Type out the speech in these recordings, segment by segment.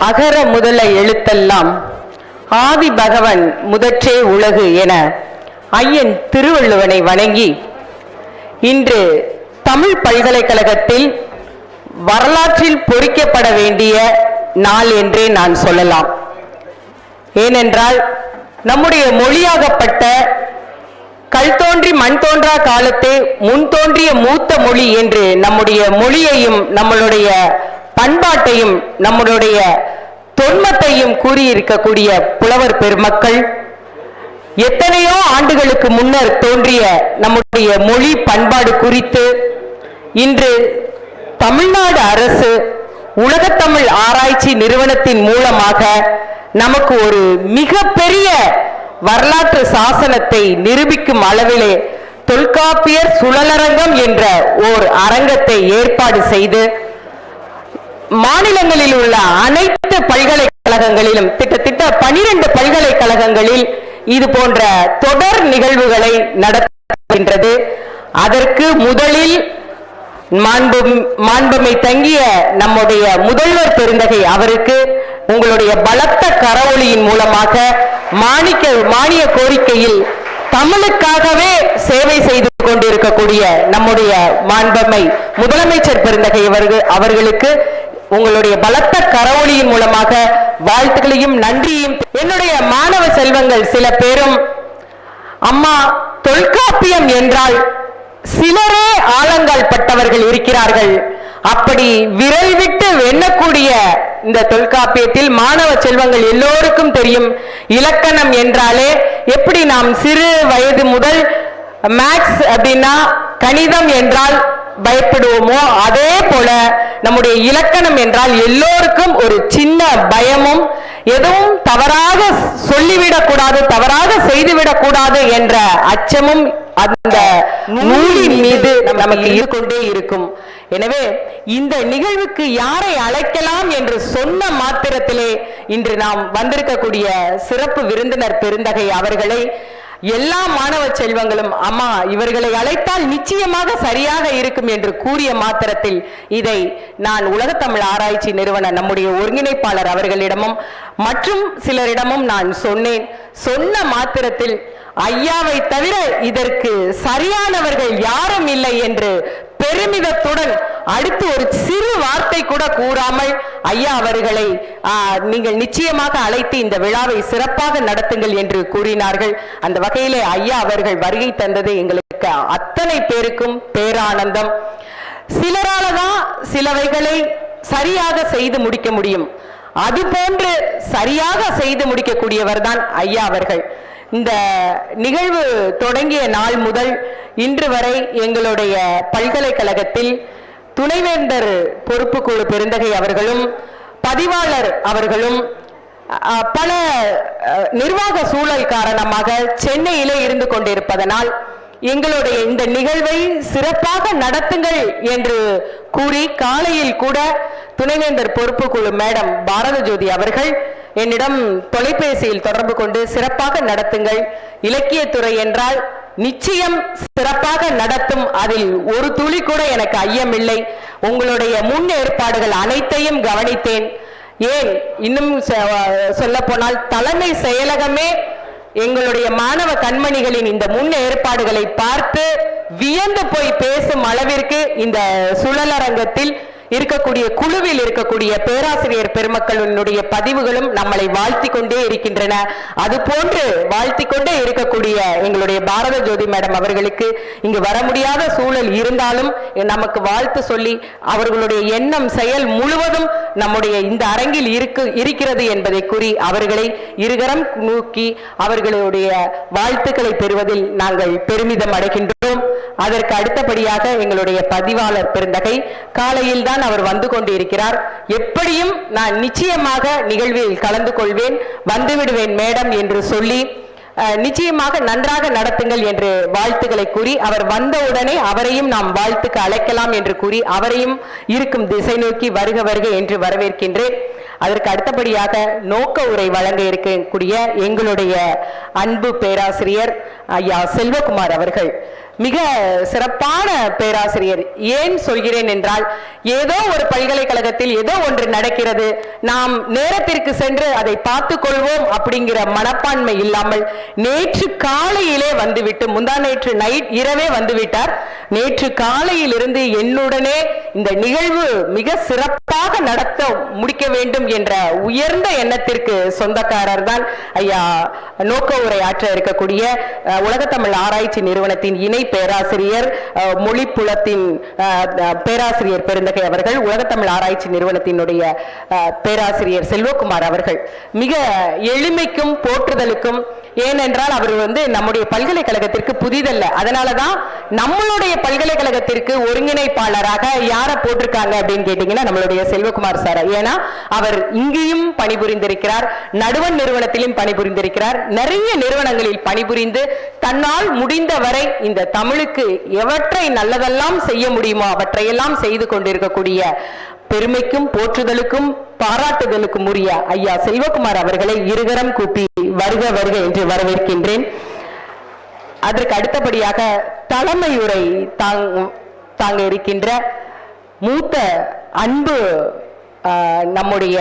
அகர முதல எழுத்தெல்லாம் ஆதி பகவன் முதற்றே உலகு என ஐயன் திருவள்ளுவனை வணங்கி இன்று தமிழ் பல்கலைக்கழகத்தில் வரலாற்றில் பொறிக்கப்பட வேண்டிய நாள் என்றே நான் சொல்லலாம். ஏனென்றால் நம்முடைய மொழியாகப்பட்ட கல் தோன்றி மண் தோன்றா காலத்து முன் தோன்றிய மூத்த மொழி என்று நம்முடைய மொழியையும் நம்மளுடைய பண்பாட்டையும் நம்மளுடைய தொன்மத்தையும் கூறியிருக்கக்கூடிய புலவர் பெருமக்கள் எத்தனையோ ஆண்டுகளுக்கு முன்னர் தோன்றிய நம்முடைய மொழி பண்பாடு குறித்து இன்று தமிழ்நாடு அரசு உலகத்தமிழ் ஆராய்ச்சி நிறுவனத்தின் மூலமாக நமக்கு ஒரு மிகப்பெரிய வரலாற்று சாசனத்தை நிரூபிக்கும் அளவிலே தொல்காப்பியர் சுழலரங்கம் என்ற ஓர் அரங்கத்தை ஏற்பாடு செய்து மாநிலங்களில் உள்ள அனைத்து பல்கலைக்கழகங்களிலும் கிட்டத்தட்ட பனிரெண்டு பல்கலைக்கழகங்களில் இது போன்ற தொடர் நிகழ்வுகளை நடத்துகின்றது. அதற்கு முதலில் மாண்பு மாண்புமை தங்கிய நம்முடைய முதல்வர் பெருந்தகை அவருக்கு உங்களுடைய பலத்த கரவொலியின் மூலமாக மாணிக்க மானிய கோரிக்கையில் தமிழுக்காகவே சேவை செய்து கொண்டிருக்கக்கூடிய நம்முடைய மாண்பமை முதலமைச்சர் பெருந்தகை அவர்கள் அவர்களுக்கு உங்களுடைய பலத்த கரவொலியின் மூலமாக வாழ்த்துக்களையும் நன்றியும் என்னுடைய மாணவ செல்வங்கள் சில பேரும் அம்மா தொல்காப்பியம் என்றால் சிலரே ஆழங்கால் பட்டவர்கள் இருக்கிறார்கள். அப்படி விரல் விட்டு எண்ணக்கூடிய இந்த தொல்காப்பியத்தில் மாணவ செல்வங்கள் எல்லோருக்கும் தெரியும். இலக்கணம் என்றாலே எப்படி நாம் சிறு வயது முதல் மேக்ஸ் அப்படின்னா கணிதம் என்றால் பயப்படுவோமோ? அதே போல நம்முடைய இலக்கணம் என்றால் எல்லோருக்கும் ஒரு சின்ன பயமும் எதுவும் தவறாக சொல்லிவிடக்கூடாது தவறாக செய்துவிடக்கூடாது என்ற அச்சமும் அந்த நூலின் மீது நமக்கு இருந்து கொண்டே இருக்கும். எனவே இந்த நிகழ்வுக்கு யாரை அழைக்கலாம் என்று சொன்ன மாத்திரத்திலே இன்று நாம் வந்திருக்கக்கூடிய சிறப்பு விருந்தினர் பெருந்தகை அவர்களை எல்லா மாணவ செல்வங்களும் அம்மா இவர்களை அழைத்தால் நிச்சயமாக சரியாக இருக்கும் என்று கூறிய மாத்திரத்தில் இதை நான் உலகத்தமிழ் ஆராய்ச்சி நிறுவன நம்முடைய ஒருங்கிணைப்பாளர் அவர்களிடமும் மற்றும் சிலரிடமும் நான் சொன்னேன். சொன்ன மாத்திரத்தில் ஐயாவை தவிர இதற்கு சரியானவர்கள் யாரும் இல்லை என்று பெருமிதத்துடன் அடுத்து ஒரு சிறு வார்த்தை கூட கூறாமல் ஐயா அவர்களை நீங்கள் நிச்சயமாக அழைத்து இந்த விழாவை சிறப்பாக நடத்துங்கள் என்று கூறினார்கள். அந்த வகையிலே ஐயா அவர்கள் வருகை தந்தது எங்களுக்கு அத்தனை பேருக்கும் பேரானந்தம். சிலராலதான் சிலவைகளை சரியாக செய்து முடிக்க முடியும். அது போன்று சரியாக செய்து முடிக்கக்கூடியவர் தான் ஐயா அவர்கள். இந்த நிகழ்வு தொடங்கிய நாள் முதல் இன்று வரை எங்களுடைய பல்கலைக்கழகத்தில் துணைவேந்தர் பொறுப்பு குழு பெருந்தகை அவர்களும் பதிவாளர் அவர்களும் பல நிர்வாக சூழல் காரணமாக சென்னையிலே இருந்து கொண்டிருப்பதனால் எங்களுடைய இந்த நிகழ்வை சிறப்பாக நடத்துங்கள் என்று கூறி காலையில் கூட துணைவேந்தர் பொறுப்புக்குழு மேடம் பாரத ஜோதி அவர்கள் என்னிடம் தொலைபேசியில் தொடர்பு கொண்டு சிறப்பாக நடத்துங்கள். இலக்கியத்துறை என்றால் நிச்சயம் சிறப்பாக நடத்தும். அதில் ஒரு துளி கூட எனக்கு ஐயமில்லை. உங்களுடைய முன் ஏற்பாடுகள் அனைத்தையும் கவனித்தேன். ஏன்? இன்னும் சொல்ல போனால் தலைமை செயலகமே எங்களுடைய மாணவ கண்மணிகளின் இந்த முன் ஏற்பாடுகளை பார்த்து வியந்து போய் பேசும் அளவிற்கு இந்த சுழலரங்கத்தில் இருக்கக்கூடிய குழுவில் இருக்கக்கூடிய பேராசிரியர் பெருமக்களினுடைய பதிவுகளும் நம்மளை வாழ்த்தி கொண்டே இருக்கின்றன. அது போன்று வாழ்த்தி கொண்டே இருக்கக்கூடிய எங்களுடைய பாரத ஜோதி மேடம் அவர்களுக்கு இங்கு வர முடியாத சூழல் இருந்தாலும் நமக்கு வாழ்த்து சொல்லி அவர்களுடைய எண்ணம் செயல் முழுவதும் நம்முடைய இந்த அரங்கில் இருக்கு இருக்கிறது என்பதை கூறி அவர்களை இருகரம் நோக்கி அவர்களுடைய வாழ்த்துக்களை பெறுவதில் நாங்கள் பெருமிதம் அடைகின்றோம். அதற்கு அடுத்தபடியாக எங்களுடைய பதிவாளர் பெருந்தகை காலையில் தான் அவர் வந்து கொண்டிருக்கிறார். எப்படியும் நான் நிச்சயமாக நிகழ்வில் கலந்து கொள்வேன் வந்து விடுவேன் மேடம் என்று சொல்லி நிச்சயமாக நன்றாக நடத்துங்கள் என்று வாழ்த்துக்களை கூறி அவர் வந்தவுடனே அவரையும் நாம் வாழ்த்துக்கு அழைக்கலாம் என்று கூறி அவரையும் இருக்கும் திசை நோக்கி வருக வருக என்று வரவேற்கின்றேன். அதற்கு அடுத்தபடியாக நோக்க உரை வழங்க இருக்கக்கூடிய எங்களுடைய அன்பு பேராசிரியர் ஐயா செல்வகுமார் அவர்கள். மிக சிறப்பான பேராசிரியர் ஏன் சொல்கிறேன் என்றால் ஏதோ ஒரு பல்கலைக்கழகத்தில் ஏதோ ஒன்று நடக்கிறது. நாம் நேரத்திற்கு சென்று அதை பார்த்து கொள்வோம் அப்படிங்கிற மனப்பான்மை இல்லாமல் நேற்று காலையிலே வந்துவிட்டு முந்தா நேற்று நைட் இரவே வந்துவிட்டார். நேற்று காலையிலிருந்து என்னுடனே இந்த நிகழ்வு மிக சிறப்பாக நடத்த முடிக்க வேண்டும் என்ற உயர்ந்த எண்ணத்திற்கு சொந்தக்காரர் தான் ஐயா நோக்க உரை ஆற்ற இருக்கக்கூடிய உலகத்தமிழ் ஆராய்ச்சி நிறுவனத்தின் இணை பேராசிரியர் மொழி புலத்தின் பேராசிரியர் பெருந்தகை அவர்கள் உலகத்தமிழ் ஆராய்ச்சி நிறுவனத்தினுடைய பேராசிரியர் செல்வகுமார் அவர்கள். மிக எளிமைக்கும் போற்றுதலுக்கும் ஏனென்றால் அவர் வந்து நம்முடைய பல்கலைக்கழகத்திற்கு புதிதல்ல. அதனாலதான் நம்மளுடைய பல்கலைக்கழகத்திற்கு ஒருங்கிணைப்பாளராக யாரை போட்டிருக்காங்க அப்படின்னு கேட்டீங்கன்னா நம்மளுடைய செல்வகுமார் சார். ஏன்னா அவர் இங்கேயும் பணிபுரிந்திருக்கிறார் நடுவன் நிறுவனத்திலும் பணிபுரிந்திருக்கிறார் நிறைய நிறுவனங்களில் பணிபுரிந்து தன்னால் முடிந்த வரை இந்த தமிழுக்கு எவற்றை நல்லதெல்லாம் செய்ய முடியுமோ அவற்றையெல்லாம் செய்து கொண்டிருக்கக்கூடிய பெருமைக்கும் போற்றுதலுக்கும் பாராட்டுதலுக்கும் உரிய ஐயா செல்வகுமார் அவர்களை இருகரம் கூப்பி வருக வருக என்று வரவேற்கின்றேன். அதற்கு அடுத்தபடியாக தலைமை உரை தாங் தாங்க இருக்கின்ற மூத்த அன்பு நம்முடைய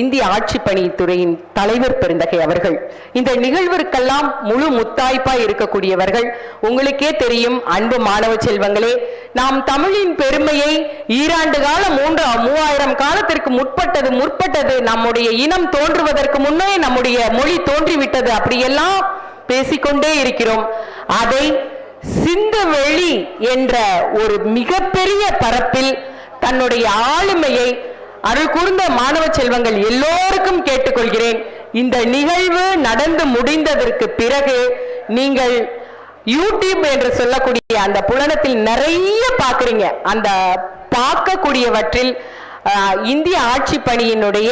இந்திய ஆட்சி பணித்துறையின் தலைவர் பெருந்தகை அவர்கள். இந்த நிகழ்விற்கெல்லாம் முழு முத்தாய்ப்பாய் இருக்கக்கூடியவர்கள். உங்களுக்கே தெரியும் அன்பு மாணவ செல்வங்களே நாம் தமிழின் பெருமையை ஈராண்டு காலம் மூன்று மூவாயிரம் காலத்திற்கு முற்பட்டது முற்பட்டது. நம்முடைய இனம் தோன்றுவதற்கு முன்னே நம்முடைய மொழி தோன்றிவிட்டது. அப்படியெல்லாம் பேசிக்கொண்டே இருக்கிறோம். அதை சிந்துவெளி என்ற ஒரு மிகப்பெரிய பரப்பில் தன்னுடைய ஆளுமையை அருள் கூர்ந்த மாணவ செல்வங்கள் எல்லோருக்கும் கேட்டுக்கொள்கிறேன். இந்த நிகழ்வு நடந்து முடிந்ததற்கு பிறகு நீங்கள் யூடியூப் என்று சொல்லக்கூடிய அந்த புலனத்தில் நிறைய பார்க்குறீங்க. அந்த பார்க்கக்கூடியவற்றில் இந்திய ஆட்சி பணியினுடைய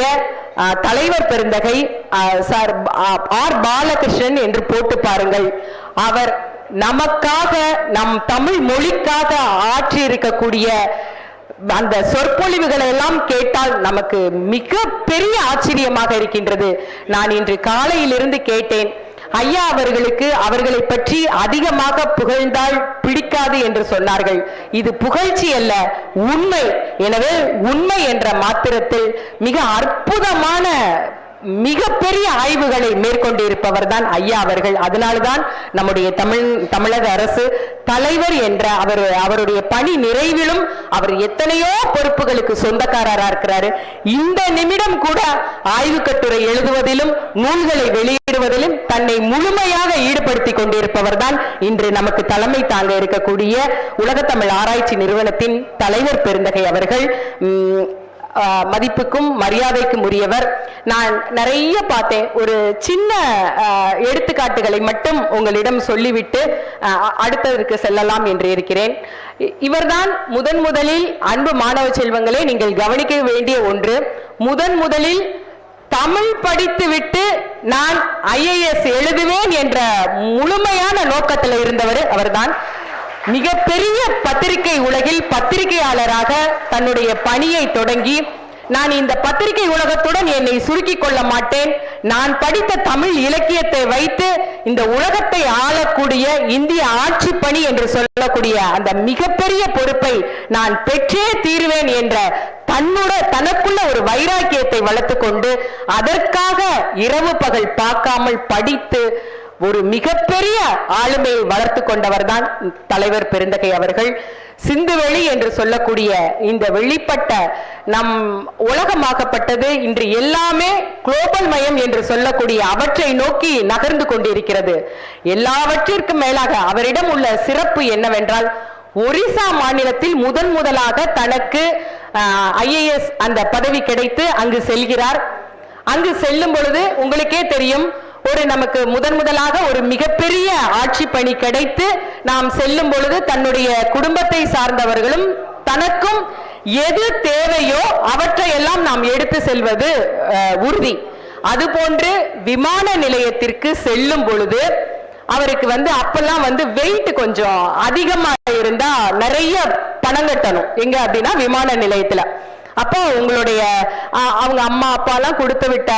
தலைவர் பெருந்தகை சார் ஆர் பாலகிருஷ்ணன் என்று போட்டு பாருங்கள். அவர் நமக்காக நம் தமிழ் மொழிக்காக ஆற்றி இருக்கக்கூடிய அந்த சொற்பொழிவுகளை எல்லாம் கேட்டால் நமக்கு மிக பெரிய ஆச்சரியமாக இருக்கின்றது. நான் இன்று காலையிலிருந்து கேட்டேன் ஐயா அவர்களுக்கு அவர்களை பற்றி அதிகமாக புகழ்ந்தால் பிடிக்காது என்று சொன்னார்கள். இது புகழ்ச்சி அல்ல உண்மை. எனவே உண்மை என்ற மாத்திரத்தில் மிக அற்புதமான மிகப்பெரிய ஆய்வுகளை மேற்கொண்டிருப்பவர் தான் ஐயா அவர்கள். அதனால்தான் நம்முடைய தமிழ் தமிழக அரசு தலைவர் என்ற அவர் அவருடைய பணி நிறைவிலும் அவர் எத்தனையோ பொறுப்புகளுக்கு சொந்தக்காரராக இருக்கிறாரு. இந்த நிமிடம் கூட ஆய்வு கட்டுரை எழுதுவதிலும் நூல்களை வெளியிடுவதிலும் தன்னை முழுமையாக ஈடுபடுத்திக் கொண்டிருப்பவர் தான் இன்று நமக்கு தலைமை தாங்க இருக்கக்கூடிய உலகத்தமிழ் ஆராய்ச்சி நிறுவனத்தின் தலைவர் பெருந்தகை அவர்கள். உம், மதிப்புக்கும் மரியாதைக்கும் உரியவர். நான் நிறைய பார்த்தேன். ஒரு சின்ன எடுத்துக்காட்டுகளை மட்டும் உங்களிடம் சொல்லிவிட்டு அடுத்ததற்கு செல்லலாம் என்று இருக்கிறேன். இவர்தான் முதன் முதலில் அன்பு மாணவ செல்வங்களே நீங்கள் கவனிக்க வேண்டிய ஒன்று. முதன் முதலில் தமிழ் படித்துவிட்டு நான் ஐஏஎஸ் எழுதுவேன் என்ற முழுமையான நோக்கத்தில் இருந்தவர் அவர்தான். மிகப்பெரிய பத்திரிகை உலகில் பத்திரிகையாளராக தன்னுடைய பணியை தொடங்கி நான் இந்த பத்திரிகை உலகத்துடன் என்னை சுருக்கிக் கொள்ள மாட்டேன். நான் படித்த தமிழ் இலக்கியத்தை வைத்து இந்த உலகத்தை ஆளக்கூடிய இந்திய ஆட்சி பணி என்று சொல்லக்கூடிய அந்த மிகப்பெரிய பொறுப்பை நான் பெற்றே தீருவேன் என்ற தன்னுட தனக்குள்ள ஒரு வைராக்கியத்தை வளர்த்து கொண்டு அதற்காக இரவு பகல் பார்க்காமல் படித்து ஒரு மிகப்பெரிய ஆளுமையை வளர்த்து கொண்டவர் தான் தலைவர் பெருந்தகை அவர்கள். சிந்துவெளி என்று சொல்லக்கூடிய இந்த வெளிப்பட்ட நம் உலகமாக்கப்பட்டது இன்று எல்லாமே குளோபல் மயம் என்று சொல்லக்கூடிய அவற்றை நோக்கி நகர்ந்து கொண்டிருக்கிறது. எல்லாவற்றிற்கும் மேலாக அவரிடம் உள்ள சிறப்பு என்னவென்றால் ஒரிசா மாநிலத்தில் முதன் முதலாக தனக்கு ஐஏஎஸ் அந்த பதவி கிடைத்து அங்கு செல்கிறார். அங்கு செல்லும் பொழுது உங்களுக்கே தெரியும் ஒரு நமக்கு முதன் முதலாக ஒரு மிகப்பெரிய ஆட்சி பணி கிடைத்து நாம் செல்லும் பொழுது தன்னுடைய குடும்பத்தை சார்ந்தவர்களும் தனக்கும் எது தேவையோ அவற்றையெல்லாம் நாம் எடுத்து செல்வது உறுதி. அதுபோன்று விமான நிலையத்திற்கு செல்லும் பொழுது அவருக்கு வந்து அப்பெல்லாம் வந்து வெயிட் கொஞ்சம் அதிகமாக இருந்தா நிறைய பணம் கட்டணும். எங்க அப்படின்னா விமான நிலையத்துல. அப்போ உங்களுடைய அவங்க அம்மா அப்பாலாம் கொடுத்து விட்ட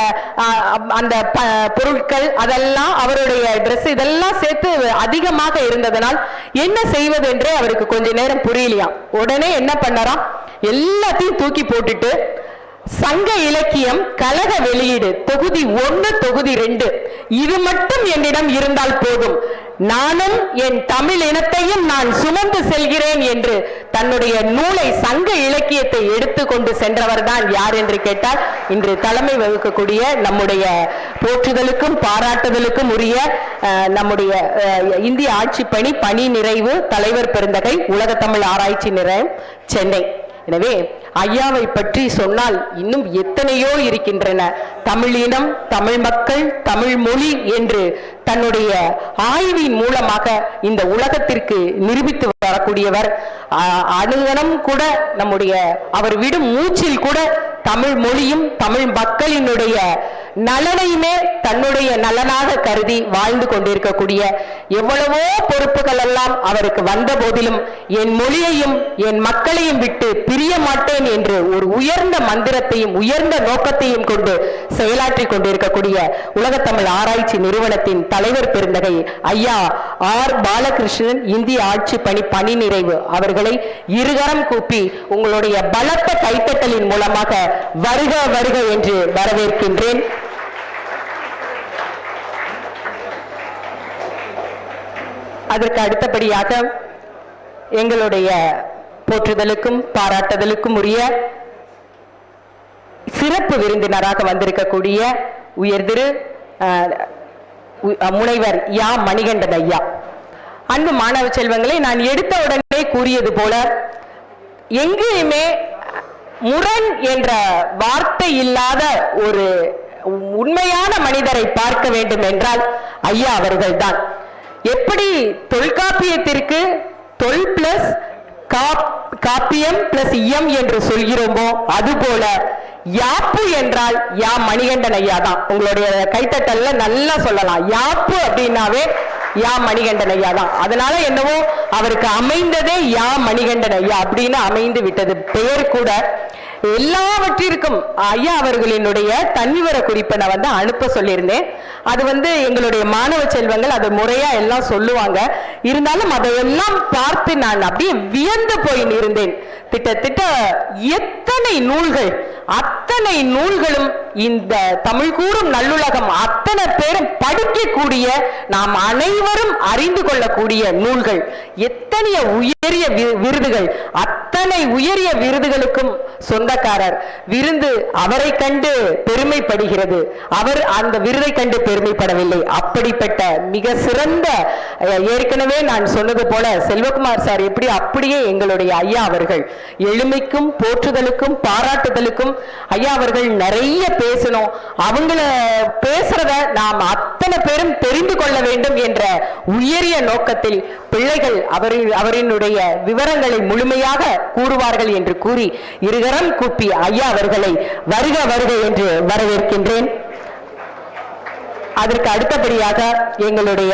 அந்த ப- பொருட்கள் அதெல்லாம் அவருடைய ட்ரெஸ் இதெல்லாம் சேர்த்து அதிகமாக இருந்ததனால் என்ன செய்வது என்றே அவருக்கு கொஞ்ச நேரம் புரியலையாம். உடனே என்ன பண்ணாராம் எல்லாத்தையும் தூக்கி போட்டுட்டு சங்க இலக்கியம் கலக வெளியீடு தொகுதி ஒன்னு தொகுதி ரெண்டு இது மட்டும் என்னிடம் இருந்தால் போதும். நானும் என் தமிழ் இனத்தையும் நான் சுமந்து செல்கிறேன் என்று தன்னுடைய நூலை சங்க இலக்கியத்தை எடுத்துக்கொண்டு சென்றவர்தான் யார் என்று கேட்டால் இன்று தலைமை வகுக்கக்கூடிய நம்முடைய போற்றுதலுக்கும் பாராட்டுதலுக்கும் உரிய அஹ், நம்முடைய அஹ், இந்திய ஆட்சி பணி பணி நிறைவு தலைவர் பெருந்தகை உலக தமிழ் ஆராய்ச்சி நிலையம் சென்னை. எனவே ஐயாவை பற்றி சொன்னால் இன்னும் எத்தனையோ இருக்கின்றன. தமிழினம் தமிழ் மக்கள் தமிழ் மொழி என்று தன்னுடைய ஆய்வின் மூலமாக இந்த உலகத்திற்கு நிரூபித்து வரக்கூடியவர். ஆ- அணுகணம் கூட நம்முடைய அவர் விடும் மூச்சில் கூட தமிழ் மொழியும் தமிழ் மக்களினுடைய நலனையுமே தன்னுடைய நலனாக கருதி வாழ்ந்து கொண்டிருக்கக்கூடிய எவ்வளவோ பொறுப்புகள் எல்லாம் அவருக்கு வந்த போதிலும் என் மொழியையும் என் மக்களையும் விட்டு பிரிய மாட்டேன் என்று ஒரு உயர்ந்த மந்திரத்தையும் உயர்ந்த நோக்கத்தையும் கொண்டு செயலாற்றி கொண்டிருக்கக்கூடிய உலகத்தமிழ் ஆராய்ச்சி நிறுவனத்தின் தலைவர் பெருந்தகை ஐயா ஆர் பாலகிருஷ்ணன் இந்திய ஆட்சி பணி பணி நிறைவு அவர்களை இருகரம் கூப்பி உங்களுடைய பலத்த கைத்தட்டலின் மூலமாக வருக வருக என்று வரவேற்கின்றேன். அதற்கு அடுத்தபடியாக எங்களுடைய போற்றுதலுக்கும் பாராட்டுதலுக்கும் உரிய சிறப்பு விருந்தினராக வந்திருக்கக்கூடிய உயர் திரு முனைவர் யா மணிகண்டன் ஐயா. அன்பு மாணவ செல்வங்களை நான் எடுத்த உடனே கூறியது போல எங்கேயுமே முரண் என்ற வார்த்தை இல்லாத ஒரு உண்மையான மனிதரை பார்க்க வேண்டும் என்றால் ஐயா அவர்கள்தான். எப்படி தொல்காப்பியத்திற்கு தொல் பிளஸ் காப்பியம் பிளஸ் இயம் என்று சொல்கிறோமோ அதுபோல யாப்பு என்றால் யா மணிகண்டன் ஐயா தான். உங்களுடைய கைத்தட்டல்ல நல்லா சொல்லலாம். யாப்பு அப்படின்னாவே யா மணிகண்டன் ஐயா தான். அதனால என்னவோ அவருக்கு அமைந்ததே யா மணிகண்டன் ஐயா அப்படின்னு அமைந்து விட்டது. பெயர் கூட எல்லாவற்றிற்கும் ஐயா அவர்களினுடைய தன்விவர குறிப்பை நான் வந்து அனுப்ப சொல்லியிருந்தேன். அது வந்து எங்களுடைய மாணவ செல்வங்கள் அதை முறையா எல்லாம் சொல்லுவாங்க. இருந்தாலும் அதையெல்லாம் பார்த்து நான் அப்படியே வியந்து போய் இருந்தேன் திட்டத்திட்ட எத்தனை நூல்கள் அத்தனை நூல்களும் இந்த தமிழ் கூறும் நல்லுலகம் அத்தனை பேரும் படிக்கக்கூடிய நாம் அனைவரும் அறிந்து கொள்ளக்கூடிய நூல்கள். எத்தனைய உயரிய விருதுகள் அத்தனை உயரிய விருதுகளுக்கும் சொந்த சொந்தக்காரர் விருந்து அவரை கண்டு பெருமைப்படுகிறது. அவர் அந்த விருதை கண்டு பெருமைப்படவில்லை. அப்படிப்பட்ட மிக சிறந்த ஏற்கனவே நான் சொன்னது போல செல்வகுமார் சார் எப்படி அப்படியே எங்களுடைய ஐயா அவர்கள் எளிமைக்கும் போற்றுதலுக்கும் பாராட்டுதலுக்கும் ஐயா அவர்கள் நிறைய பேசணும். அவங்கள பேசுறத நாம் அத்தனை பேரும் தெரிந்து கொள்ள வேண்டும் என்ற உயரிய நோக்கத்தில் பிள்ளைகள் அவரின் அவரினுடைய விவரங்களை முழுமையாக கூறுவார்கள் என்று கூறி இருகரம் கூப்பி ஐயா அவர்களை வருக வருக என்று வரவேற்கின்றேன். அதற்கு அடுத்தபடியாக எங்களுடைய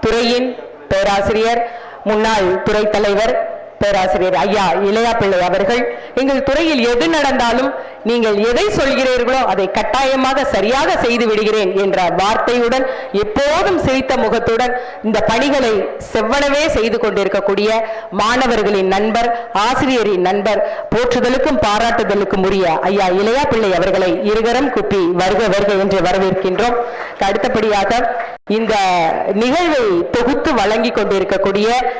துறையின் பேராசிரியர் முன்னாள் துறை தலைவர் பேராசிரியர் ஐயா இளையா பிள்ளை அவர்கள் எங்கள் துறையில் எது நடந்தாலும் நீங்கள் எதை சொல்கிறீர்களோ அதை கட்டாயமாக சரியாக செய்து விடுகிறேன் என்ற வார்த்தையுடன் எப்போதும் சிரித்த முகத்துடன் இந்த பணிகளை செவ்வனவே செய்து கொண்டிருக்கக்கூடிய மாணவர்களின் நண்பர் ஆசிரியரின் நண்பர் போற்றுதலுக்கும் பாராட்டுதலுக்கும் உரிய ஐயா இளையா பிள்ளை அவர்களை இருகரம் குப்பி வருக வருக என்று வரவேற்கின்றோம். அடுத்தபடியாக இந்த நிகழ்வை தொகுத்து வழங்கி கொண்டிருக்கக்கூடிய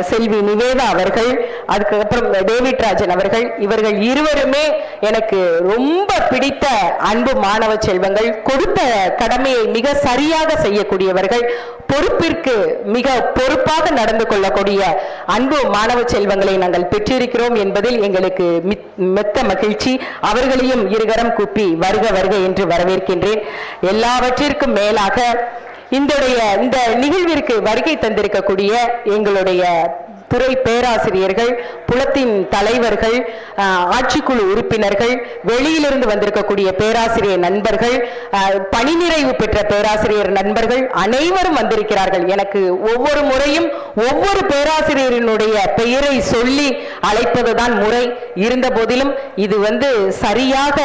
செல்வி நிவேதா அவர்கள் அதுக்கப்புறம் டேவிட் ராஜன் அவர்கள் இவர்கள் இருவருமே எனக்கு ரொம்ப பிடித்த அன்பு மாணவ செல்வங்கள். கொடுத்த கடமையை மிக சரியாக செய்யக்கூடியவர்கள். பொறுப்பிற்கு மிக பொறுப்பாக நடந்து கொள்ளக்கூடிய அன்பு மாணவ செல்வங்களை நாங்கள் பெற்றிருக்கிறோம் என்பதில் எங்களுக்கு மித்- மெத்த மகிழ்ச்சி. அவர்களையும் இருகரம் கூப்பி வருக வருக என்று வரவேற்கின்றேன். எல்லாவற்றிற்கும் மேலாக இன்றைய இந்த நிகழ்விற்கு வருகை தந்திருக்கக்கூடிய எங்களுடைய துறை பேராசிரியர்கள் புலத்தின் தலைவர்கள் ஆட்சிக்குழு உறுப்பினர்கள் வெளியிலிருந்து வந்திருக்கக்கூடிய பேராசிரியர் நண்பர்கள் பணி நிறைவு பெற்ற பேராசிரியர் நண்பர்கள் அனைவரும் வந்திருக்கிறார்கள். எனக்கு ஒவ்வொரு முறையும் ஒவ்வொரு பேராசிரியரினுடைய பெயரை சொல்லி அழைப்பதுதான் முறை. இருந்த போதிலும் இது வந்து சரியாக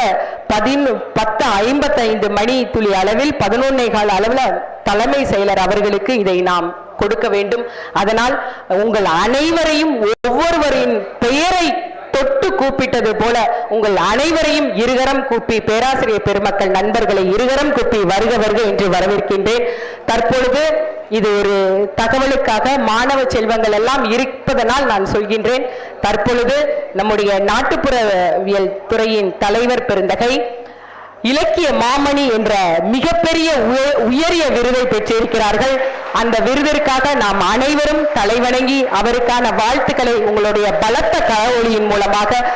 பதின் பத்து ஐம்பத்தைந்து மணி துளி அளவில் பதினொன்னே கால அளவில் தலைமை செயலர் அவர்களுக்கு இதை நாம் கொடுக்க வேண்டும். அதனால் உங்கள் அனைவரையும் ஒவ்வொருவரின் பெயரை தொட்டு கூப்பிட்டது போல உங்கள் அனைவரையும் இருகரம் கூப்பி பேராசிரியர் பெருமக்கள் நண்பர்களை இருகரம் கூப்பி வருக வருக என்று வரவேற்கின்றேன். தற்பொழுது இது ஒரு தகவலுக்காக மாணவ செல்வங்கள் எல்லாம் இருப்பதனால் நான் சொல்கின்றேன். தற்பொழுது நம்முடைய நாட்டுப்புறவியல் துறையின் தலைவர் பெருந்தகை இலக்கிய மாமணி என்ற மிகப்பெரிய உய- உயரிய விருதை பெற்றிருக்கிறார்கள். அந்த விருதிற்காக நாம் அனைவரும் தலைவணங்கி அவருக்கான வாழ்த்துக்களை உங்களுடைய பலத்த கரவொலியின் மூலமாக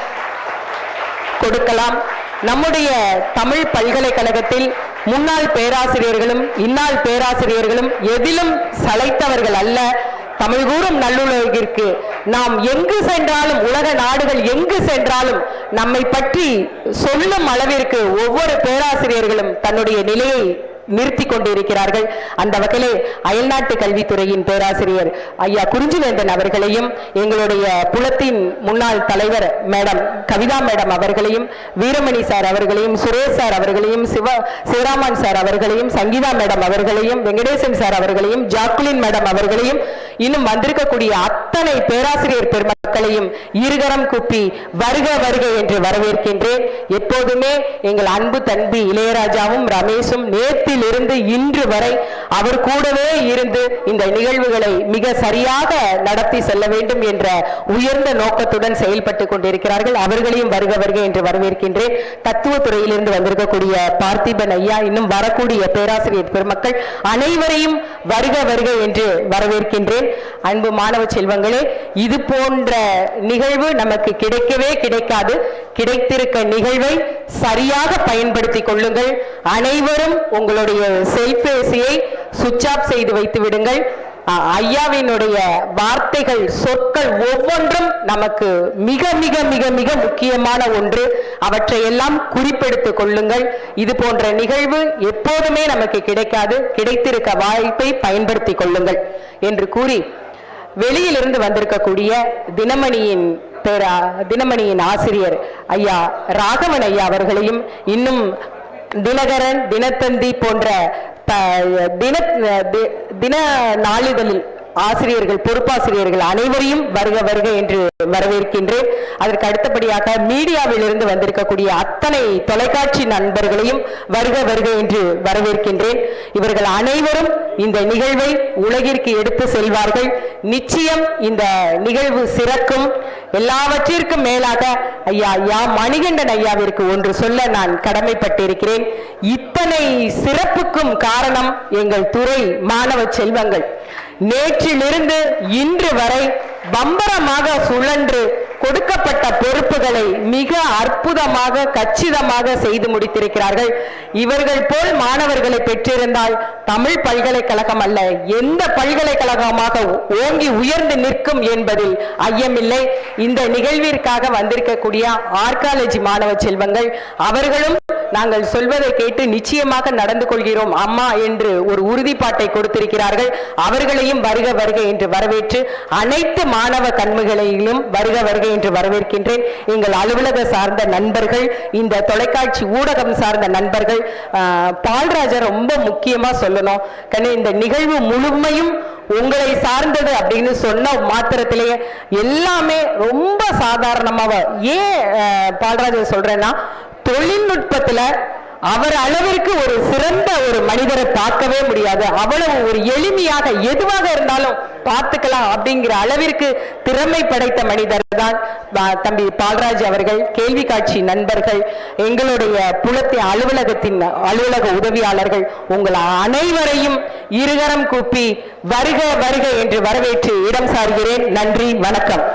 கொடுக்கலாம். நம்முடைய தமிழ் பல்கலைக்கழகத்தில் முன்னாள் பேராசிரியர்களும் இந்நாள் பேராசிரியர்களும் எதிலும் சளைத்தவர்கள் அல்ல. தமிழ்கூறும் நல்லுலகிற்கு நாம் எங்கு சென்றாலும் உலக நாடுகள் எங்கு சென்றாலும் நம்மை பற்றி சொல்லும் அளவிற்கு ஒவ்வொரு பேராசிரியர்களும் தன்னுடைய நிலையை நிறுத்தி கொண்டிருக்கிறார்கள் அந்த வகையிலே அயல்நாட்டு கல்வித்துறையின் பேராசிரியர் ஐயா குறிஞ்சிவேந்தன் அவர்களையும் எங்களுடைய புலத்தின் முன்னாள் தலைவர் மேடம் கவிதா மேடம் அவர்களையும் வீரமணி சார் அவர்களையும் சுரேஷ் சார் அவர்களையும் சிவ சிவராமன் சார் அவர்களையும் சங்கீதா மேடம் அவர்களையும் வெங்கடேசன் சார் அவர்களையும் ஜாக்குலின் மேடம் அவர்களையும் இன்னும் வந்திருக்கக்கூடிய அத்தனை பேராசிரியர் பெருமக்களையும் இருகரம் குப்பி வருக வருக என்று வரவேற்கின்றேன். எப்போதுமே எங்கள் அன்பு தன்பி இளையராஜாவும் ரமேஷும் அன்றிலிருந்து இன்று வரை அவர் கூடவே இருந்து இந்த நிகழ்வுகளை மிக சரியாக நடத்தி செல்ல வேண்டும் என்ற உயர்ந்த நோக்கத்துடன் செயல்பட்டு கொண்டிருக்கிறார்கள். அவர்களையும் வருக வருக என்று வரவேற்கின்றேன். தத்துவத்துறையிலிருந்து வந்திருக்கக்கூடிய பார்த்திபன் ஐயா இன்னும் வரக்கூடிய பேராசிரியர் பெருமக்கள் அனைவரையும் வருக வருக என்று வரவேற்கின்றேன். அன்பு மாணவ செல்வங்களே இது போன்ற நிகழ்வு நமக்கு கிடைக்கவே கிடைக்காது. கிடைத்திருக்க நிகழ்வை சரியாக பயன்படுத்திக் கொள்ளுங்கள். அனைவரும் உங்களுடைய செல்பேசியை சுவிட்ச் ஆஃப் செய்து வைத்து விடுங்கள். ஐயாவினுடைய வார்த்தைகள் சொற்கள் ஒவ்வொன்றும் நமக்கு மிக மிக மிக மிக முக்கியமான ஒன்று. அவற்றை எல்லாம் குறிப்பெடுத்துக் கொள்ளுங்கள். இது போன்ற நிகழ்வு எப்போதுமே நமக்கு கிடைக்காது. கிடைத்திருக்க வாய்ப்பை பயன்படுத்தி கொள்ளுங்கள் என்று கூறி வெளியிலிருந்து வந்திருக்கக்கூடிய தினமணியின் பேரா தினமணியின் ஆசிரியர் ஐயா ராகவன் ஐயா அவர்களையும் இன்னும் தினகரன் தினத்தந்தி போன்ற தின தின நாளிதழில் ஆசிரியர்கள் பொறுப்பாசிரியர்கள் அனைவரையும் வருக வருக என்று வரவேற்கின்றேன். அதற்கு அடுத்தபடியாக மீடியாவில் இருந்து வந்திருக்கக்கூடிய அத்தனை தொலைக்காட்சி நண்பர்களையும் வருக வருக என்று வரவேற்கின்றேன். இவர்கள் அனைவரும் இந்த நிகழ்வை உலகிற்கு எடுத்து செல்வார்கள். நிச்சயம் இந்த நிகழ்வு சிறக்கும். எல்லாவற்றிற்கும் மேலாக ஐயா யா மணிகண்டன் ஐயாவிற்கு ஒன்று சொல்ல நான் கடமைப்பட்டிருக்கிறேன். இத்தனை சிறப்புக்கும் காரணம் எங்கள் துறை மாணவ செல்வங்கள். நேற்றிலிருந்து இன்று வரை பம்பரமாக சுழன்று கொடுக்கப்பட்ட பொறுப்புகளை மிக அற்புதமாக கச்சிதமாக செய்து முடித்திருக்கிறார்கள். இவர்கள் போல் மாணவர்களை பெற்றிருந்தால் தமிழ் பல்கலைக்கழகம் அல்ல எந்த பல்கலைக்கழகமாக ஓங்கி உயர்ந்து நிற்கும் என்பதில் ஐயமில்லை. இந்த நிகழ்விற்காக வந்திருக்கக்கூடிய ஆர்காலஜி மாணவ செல்வங்கள் அவர்களும் நாங்கள் சொல்வதை கேட்டு நிச்சயமாக நடந்து கொள்கிறோம். அம்மா என்று ஒரு உறுதிப்பாட்டை கொடுத்திருக்கிறார்கள். அவர்களையும் வருக வருக என்று வரவேற்று அனைத்து மாணவ கண்முகளையும் வருக வருக என்று வரவேற்கின்றேன். எங்கள் அலுவலக சார்ந்த நண்பர்கள் இந்த தொலைக்காட்சி ஊடகம் சார்ந்த நண்பர்கள் ஆஹ், பால்ராஜர் ரொம்ப முக்கியமா சொல்லணும். கண்ணு இந்த நிகழ்வு முழுமையும் உங்களை சார்ந்தது அப்படின்னு சொன்ன மாத்திரத்திலேயே எல்லாமே ரொம்ப சாதாரணமாக ஏன் ஆஹ், பால்ராஜர் சொல்றேன்னா தொழில்நுட்பத்துல அவர் அளவிற்கு ஒரு சிறந்த ஒரு மனிதரை பார்க்கவே முடியாது. அவ்வளவு ஒரு எளிமையாக எதுவாக இருந்தாலும் பார்த்துக்கலாம் அப்படிங்கிற அளவிற்கு திறமை படைத்த மனிதர் தான் தம்பி பால்ராஜ் அவர்கள் கேள்வி காட்சி நண்பர்கள் எங்களுடைய புலத்தின் அலுவலகத்தின் அலுவலக உதவியாளர்கள் உங்கள் அனைவரையும் இருகரம் கூப்பி வருக வருக என்று வரவேற்று இடம் சார்கிறேன். நன்றி வணக்கம்.